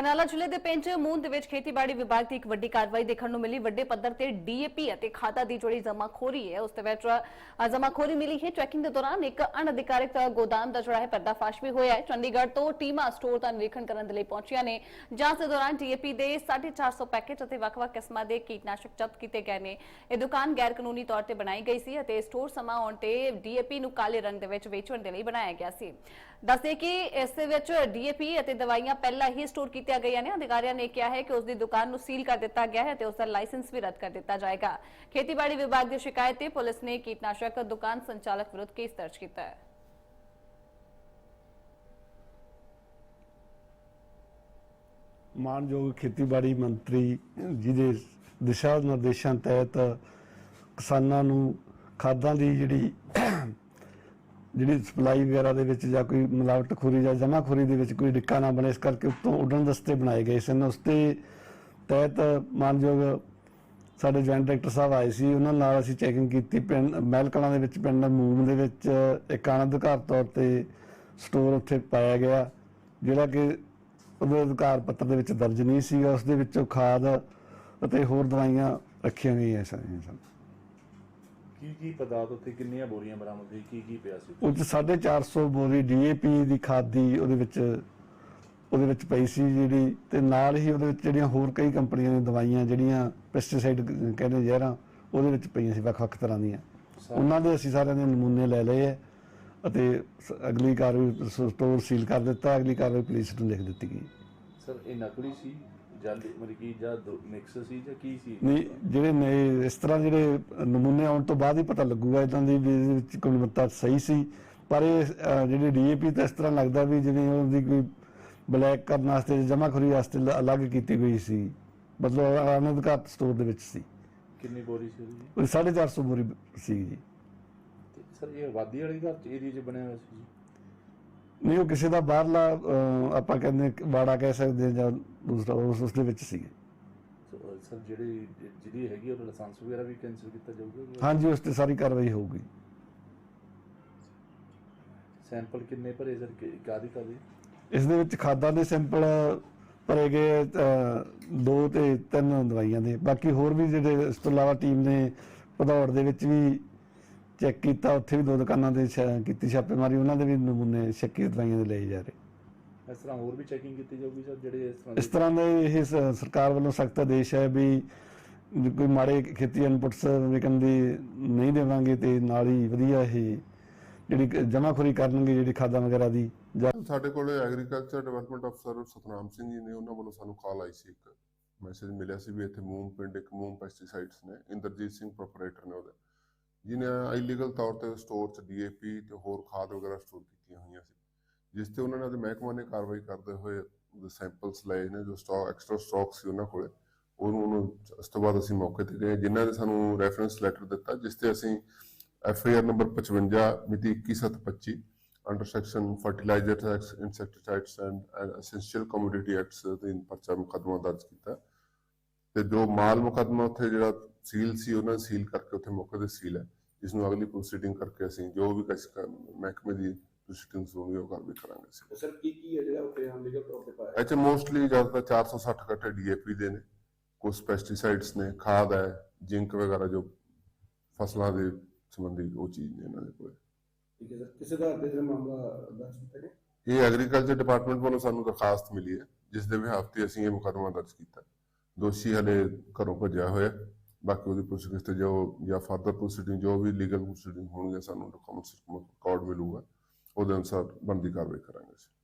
ਬਰਨਾਲਾ ਜ਼ਿਲ੍ਹੇ ਦੇ ਪਿੰਡ ਮੂਨ ਦੇ ਵਿੱਚ ਖੇਤੀਬਾੜੀ ਵਿਭਾਗ ਦੀ ਇੱਕ ਵੱਡੀ ਕਾਰਵਾਈ ਦੇਖਣ ਨੂੰ ਮਿਲੀ। ਵੱਡੇ ਪੱਧਰ ਤੇ ਡੀਏਪੀ ਅਤੇ ਖਾਦਾਂ ਦੀ ਜਿਹੜੀ ਜਮਾਖੋਰੀ ਹੈ, ਉਸ ਦੇ ਵਿੱਚ ਜਮਾਖੋਰੀ ਮਿਲੀ ਹੈ। ਚੈਕਿੰਗ ਦੇ ਦੌਰਾਨ ਇੱਕ ਅਣਅਧਿਕਾਰਿਤ ਗੋਦਾਮ ਦਾ ਜਿਹੜਾ ਹੈ ਪਰਦਾਫਾਸ਼ ਵੀ ਹੋਇਆ ਹੈ। ਚੰਡੀਗੜ੍ਹ ਤੋਂ ਟੀਮਾਂ ਸਟੋਰ ਦਾ ਨਿਰੀਖਣ ਕਰਨ ਦੇ ਲਈ ਪਹੁੰਚੀਆਂ ਨੇ। ਜਾਂਚ ਦੇ ਦੌਰਾਨ ਡੀਏਪੀ ਦੇ 450 ਪੈਕੇਟ ਅਤੇ ਵੱਖ-ਵੱਖ ਕਿਸਮਾਂ ਦੇ ਕੀਟਨਾਸ਼ਕ ਜ਼ਬਤ ਕੀਤੇ ਗਏ ਨੇ। ਇਹ ਦੁਕਾਨ ਗੈਰ ਕਾਨੂੰਨੀ ਤੌਰ ਤੇ ਬਣਾਈ ਗਈ ਸੀ ਅਤੇ ਸਟੋਰ ਸਮਾਂ ਆਉਣ ਤੇ ਡੀਏਪੀ ਨੂੰ ਕਾਲੇ ਰੰਗ ਦੇ ਵਿੱਚ ਵੇਚਣ ਦੇ ਲਈ ਬਣਾਇਆ ਗਿਆ ਸੀ। ਦੱਸਦੇ ਕਿ ਇਸ ਦੇ ਵਿੱਚ ਡੀਏਪੀ ਅਤੇ ਦਵਾਈਆਂ ਪਹਿਲਾਂ ਹੀ ਸਟੋਰ ਕੀਤੀਆਂ ਗਈਆਂ ਨੇ। ਅਧਿਕਾਰੀਆਂ ਨੇ ਕਿਹਾ ਹੈ ਕਿ ਉਸ ਦੀ ਦੁਕਾਨ ਨੂੰ ਸੀਲ ਕਰ ਦਿੱਤਾ ਗਿਆ ਹੈ ਤੇ ਉਸ ਦਾ ਲਾਇਸੈਂਸ ਵੀ ਰੱਦ ਕਰ ਦਿੱਤਾ ਜਾਏਗਾ। ਖੇਤੀਬਾੜੀ ਵਿਭਾਗ ਦੀ ਸ਼ਿਕਾਇਤ ਤੇ ਪੁਲਿਸ ਨੇ ਕੀਟਨਾਸ਼ਕ ਦੁਕਾਨ ਸੰਚਾਲਕ ਵਿਰੁੱਧ ਕੇਸ ਦਰਜ ਕੀਤਾ ਹੈ। ਮਾਨਯੋਗ ਖੇਤੀਬਾੜੀ ਮੰਤਰੀ ਜਿਹਦੇ ਦਿਸ਼ਾ ਨਿਰਦੇਸ਼ਾਂ ਤਹਿਤ ਕਿਸਾਨਾਂ ਨੂੰ ਖਾਦਾਂ ਦੀ ਜਿਹੜੀ ਜਿਹੜੀ ਸਪਲਾਈ ਵਗੈਰਾ ਦੇ ਵਿੱਚ ਜਾਂ ਕੋਈ ਮਿਲਾਵਟਖੋਰੀ ਜਾਂ ਜਮਾਖੋਰੀ ਦੇ ਵਿੱਚ ਕੋਈ ਡਿੱਕਾ ਨਾ ਬਣੇ, ਇਸ ਕਰਕੇ ਉੱਤੋਂ ਉੱਡਣ ਦਸਤੇ ਬਣਾਏ ਗਏ ਸਨ। ਉਸ ਤੇ ਤਹਿਤ ਮਾਨਯੋਗ ਸਾਡੇ ਜੁਆਇੰਟ ਡਾਇਰੈਕਟਰ ਸਾਹਿਬ ਆਏ ਸੀ। ਉਹਨਾਂ ਨਾਲ ਅਸੀਂ ਚੈਕਿੰਗ ਕੀਤੀ। ਪਿੰਡ, ਮਹਿਲਕਲਾਂ ਦੇ ਵਿੱਚ, ਪਿੰਡ ਮੂਮ ਦੇ ਵਿੱਚ ਇੱਕ ਅਨਧਿਕਾਰ ਤੌਰ ਤੇ ਸਟੋਰ ਉੱਥੇ ਪਾਇਆ ਗਿਆ, ਜਿਹੜਾ ਕਿ ਉਹਦੇ ਅਧਿਕਾਰ ਪੱਤਰ ਦੇ ਵਿੱਚ ਦਰਜ ਨਹੀਂ ਸੀਗਾ। ਉਸ ਦੇ ਵਿੱਚੋਂ ਖਾਦ ਅਤੇ ਹੋਰ ਦਵਾਈਆਂ ਰੱਖੀਆਂ ਗਈਆਂ ਸਾਰੀਆਂ ਸਨ। ਕੀ ਕੀ ਪਦਾਰਥ ਉੱਥੇ ਕਿੰਨੀਆਂ ਬੋਰੀਆਂ ਬਰਾਮਦ ਹੋਈ ਕੀ ਕੀ ਪਿਆ ਸੀ? ਉਹ 'ਚ 450 ਬੋਰੀ ਡੀਏਪੀ ਦੀ ਖਾਦ ਦੀ ਉਹਦੇ ਵਿੱਚ ਉਹਦੇ ਵਿੱਚ ਪਈ ਸੀ ਜਿਹੜੀ ਤੇ ਨਾਲ ਹੀ ਉਹਦੇ ਵਿੱਚ ਜਿਹੜੀਆਂ ਹੋਰ ਕਈ ਕੰਪਨੀਆਂ ਦੀਆਂ ਦਵਾਈਆਂ ਜਿਹੜੀਆਂ ਪੈਸਟੀਸਾਈਡ ਕਹਿੰਦੇ ਜ਼ਹਿਰਾਂ ਉਹਦੇ ਵਿੱਚ ਪਈਆਂ ਸੀ ਵੱਖ-ਵੱਖ ਤਰ੍ਹਾਂ ਦੀਆਂ। ਉਹਨਾਂ ਦੇ ਅਸੀਂ ਸਾਰਿਆਂ ਦੇ ਨਮੂਨੇ ਲੈ ਲਏ ਹੈ ਅਤੇ ਅਗਲੀ ਕਾਰਵਾਈ ਸਟੋਰ ਸੀਲ ਕਰ ਦਿੱਤਾ ਅਗਲੀ ਕਾਰਵਾਈ ਪੁਲਿਸ ਨੂੰ ਲਿਖ ਦਿੱਤੀ ਗਈ। ਸਰ ਇਹ ਨਕਲੀ ਸੀ? ਜਾਂ ਮਤਲਬ ਕਿ ਜਾਂ ਮਿਕਸ ਸੀ ਜਾਂ ਕੀ ਸੀ? ਨਹੀਂ ਜਿਹੜੇ ਨੇ ਇਸ ਤਰ੍ਹਾਂ ਜਿਹੜੇ ਨਮੂਨੇ ਆਉਣ ਤੋਂ ਬਾਅਦ ਹੀ ਪਤਾ ਲੱਗੂਗਾ ਇਦਾਂ ਦੀ ਵੀ ਇਹਦੇ ਵਿੱਚ ਗੁਣਵੱਤਾ ਸਹੀ ਸੀ। ਪਰ ਇਹ ਜਿਹੜੀ ਡੀਏਪੀ ਤਾਂ ਇਸ ਤਰ੍ਹਾਂ ਲੱਗਦਾ ਵੀ ਜਿਵੇਂ ਉਹਦੀ ਕੋਈ ਬਲੈਕ ਕਰਨ ਵਾਸਤੇ ਜਮਾਖੋਰੀ ਵਾਸਤੇ ਲ- ਅਲੱਗ ਕੀਤੀ ਗਈ ਸੀ। ਮਤਲਬ ਅਨਧਿਕਾਰਤ ਸਟੋਰ ਦੇ ਵਿੱਚ ਸੀ। ਕਿੰਨੀ ਬੋਰੀ ਸੀ ਉਹਦੀ? ਉਹ 450 ਬੋਰੀ ਸੀ ਜੀ। ਤੇ ਸਰ ਇਹ ਆਬਾਦੀ ਵਾਲੇ ਘਰ ਚ ਏਰੀਆ 'ਚ ਬਣਿਆ ਹੋਇਆ ਸੀ ਜੀ? ਨਹੀਂ ਉਹ ਕਿਸੇ ਦਾ ਬਾਹਰਲਾ ਅਹ, ਆਪਾਂ ਕਹਿੰਦੇ ਬਾੜਾ ਕਹਿ ਸਕਦੇ ਹਾਂ ਜਾਂ ਦੂਸਰਾ ਉਸ ਉਸ ਦੇ ਵਿੱਚ ਸੀ ਸੋ, ਅ, ਸਰ ਜਿਹੜੀ ਜਿਹੜੀ ਹੈਗੀ ਉਹਦਾ ਲਾਇਸੈਂਸ ਵਗੈਰਾ ਵੀ ਕੈਂਸਲ ਕੀਤਾ ਜਾਊਗਾ ਹਾਂਜੀ ਉਸ ਤੇ ਸਾਰੀ ਕਾਰਵਾਈ ਹੋਊਗੀ। ਸੈਂਪਲ ਕਿੰਨੇ ਭਰੇ ਸਰ? ਇਸ ਦੇ ਵਿੱਚ ਖਾਦਾਂ ਦੇ ਸੈਂਪਲ ਭਰੇ ਗਏ ਅਹ, ਦੋ ਤੇ ਤਿੰਨ ਦਵਾਈਆਂ ਦੇ। ਬਾਕੀ ਹੋਰ ਵੀ ਜਿਹੜੇ ਇਸ ਤੋਂ ਇਲਾਵਾ ਟੀਮ ਨੇ ਭਦੌੜ ਦੇ ਵਿੱਚ ਵੀ ਚੈੱਕ ਕੀਤਾ ਉੱਥੇ ਵੀ ਦੋ ਦੁਕਾਨਾਂ ਤੇ ਛਾ- ਕੀਤੀ ਛਾਪੇਮਾਰੀ ਉਹਨਾਂ ਦੇ ਵੀ ਨਮੂਨੇ ਸ਼ੱਕੀ ਦਵਾਈਆਂ ਦੇ ਲਏ ਜਾ ਰਹੇ। ਇਸ ਤਰ੍ਹਾਂ ਹੋਰ ਵੀ ਚੈਕਿੰਗ ਕੀਤੀ ਜਾਊਗੀ ਸਰ ਜਿਹੜੇ ਇਸ ਤਰ੍ਹਾਂ ਇਸ ਦੇ ਤਰ੍ਹਾਂ ਦੇ ਇਹ ਸ- ਸਰਕਾਰ ਵੱਲੋਂ ਸਖਤ ਆਦੇਸ਼ ਹੈ ਵੀ ਜੇ ਕੋਈ ਮਾੜੇ ਖੇਤੀ ਇਨਪੁਟਸ ਵਿਕਣ ਦੀ ਨਹੀਂ ਦੇਵਾਂਗੇ ਤੇ ਨਾਲ ਹੀ ਵਧੀਆ ਇਹ ਜਿਹੜੀ ਜਮਾਖੋਰੀ ਕਰਨਗੇ ਜਿਹੜੀ ਖਾਦਾਂ ਵਗੈਰਾ ਦੀ। ਜਾਂ ਸਾਡੇ ਕੋਲ ਐਗਰੀਕਲਚਰ ਡਿਵੈਲਪਮੈਂਟ ਅਫਸਰ ਸਤਨਾਮ ਸਿੰਘ ਜੀ ਨੇ ਉਹਨਾਂ ਵੱਲੋਂ ਸਾਨੂੰ ਕਾਲ ਆਈ ਸੀ ਇੱਕ। ਮੈਸੇਜ ਮਿਲਿਆ ਸੀ ਵੀ ਇੱਥੇ ਮੂਮ ਪਿੰਡ ਇੱਕ ਮੂਮ ਪੈਸਟੀਸਾਈਡਸ ਨੇ ਇੰਦਰਜੀਤ ਸਿੰਘ ਪ੍ਰੋਪਰਾਈਟਰ ਨੇ ਉਹਦੇ। ਜਿਨੇ ਇਲੀਗਲ ਤੌਰ ਤੇ ਸਟੋਰ 'ਚ ਡੀਏਪੀ ਤੇ ਹੋਰ ਖਾਦ ਵਗੈਰਾ ਸਟੋਰ ਕੀਤੀਆਂ ਹੋਈਆਂ ਸੀ, ਜਿਸ ਤੇ ਉਹਨਾਂ ਨੇ ਉਹਦੇ ਮਹਿਕਮਾ ਨੇ ਕਾਰਵਾਈ ਕਰਦੇ ਹੋਏ ਸੈਂਪਲਸ ਲਏ ਨੇ, ਜੋ ਸਟਾਕ ਐਕਸਟਰਾ ਸਟਾਕ ਸੀ ਉਹਨਾਂ ਕੋਲੇ, ਉਹਨੂੰ ਉਹਨੂੰ ਇਸ ਤੋਂ ਬਾਅਦ ਅਸੀਂ ਮੌਕੇ ਤੇ ਗਏ, ਜਿਨ੍ਹਾਂ ਨੇ ਸਾਨੂੰ ਰੈਫਰੈਂਸ ਲੈਟਰ ਦਿੱਤਾ, ਜਿਸ ਤੇ ਅਸੀਂ ਐਫ ਆਈ ਆਰ ਨੰਬਰ 55 ਮਿਤੀ 21725 under section fertiliser act insecticides and essential commodity acts ਦੇ ਪਰਚਾ ਮੁਕੱਦਮਾ ਦਰਜ ਕੀਤਾ। ਤੇ ਜੋ ਮਾਲ ਮੁਕਦਮਾ ਉੱਥੇ ਜਿਹੜਾ ਸੀਲ ਸੀ ਉਹਨਾਂ ਸੀਲ ਕਰਕੇ ਉੱਥੇ ਮੌਕੇ ਤੇ ਸੀਲ ਹੈ ਜਿਸ ਨੂੰ ਅਗਲੀ ਪ੍ਰੋਸੀਡਿੰਗ ਕਰਕੇ ਅਸੀਂ ਜੋ ਵੀ ਕਸ ਮਹਿਕਮੇ ਦੀ ਪ੍ਰੋਸੀਡਿੰਗਸ ਹੋਣਗੇ ਉਹ ਕਰਾਂਗੇ ਅਸੀਂ। ਸਰ ਕੀ ਕੀ ਹੈ ਜਿਹੜਾ ਉੱਥੇ ਅਨਲੀਗਲ ਤੌਰ ਤੇ ਪਾਇਆ? 'ਚ ਮੋਸਟਲੀ ਜ਼ਿਆਦਾਤਰ 460 ਕੱਟੇ ਡੀਏਪੀ ਦੇ ਨੇ ਕੁਝ ਪੈਸਟੀਸਾਈਡਸ ਨੇ ਖਾਦ ਹੈ ਜਿੰਕ ਵਗੈਰਾ ਜੋ ਫਸਲਾਂ ਦੇ ਸੰਬੰਧੀ ਉਹ ਚੀਜ਼ ਨੇ ਇਹਨਾਂ ਦੇ ਕੋਲ। ਠੀਕ ਹੈ ਸਰ ਕਿਸੇ ਦਾ ਦੇ ਜਿਹੜਾ ਮਾਮਲਾ ਦਰਜ ਕੀਤਾ ਗਿਆ? ਇਹ ਐਗਰੀਕਲਚਰ ਡਿਪਾਰਟਮੈਂਟ ਵੱਲੋਂ ਸਾਨੂੰ ਦਰਖਾਸਤ ਮਿਲੀ ਹੈ ਜਿਸ ਦੇ ਤੇ ਅਸੀਂ ਇਹ ਮੁਕੱਦਮਾ ਦਰਜ ਕੀਤਾ। ਦੋਸ਼ੀ ਹਲੇ ਘਰੋਂ ਭੱਜਿਆ ਹੋਇਆ। ਬਾਕੀ ਉਹਦੀ ਪ੍ਰੋਸੀਡਿੰਗ ਤੇ ਜੋ ਜਾਂ ਫਰਦਰ ਪ੍ਰੋਸੀਡਿੰਗ ਜੋ ਵੀ ਲੀਗਲ ਪ੍ਰੋਸੀਡਿੰਗ ਹੋਣਗੇ, ਸਾਨੂੰ ਡਾਕੂਮੈਂਟਸ ਰਿਕਾਰਡ ਮਿਲੂਗਾ। ਉਹਦੇ ਅਨੁਸਾਰ ਬਣਦੀ ਕਾਰਵਾਈ ਕਰਾਂਗੇ ਅਸੀਂ।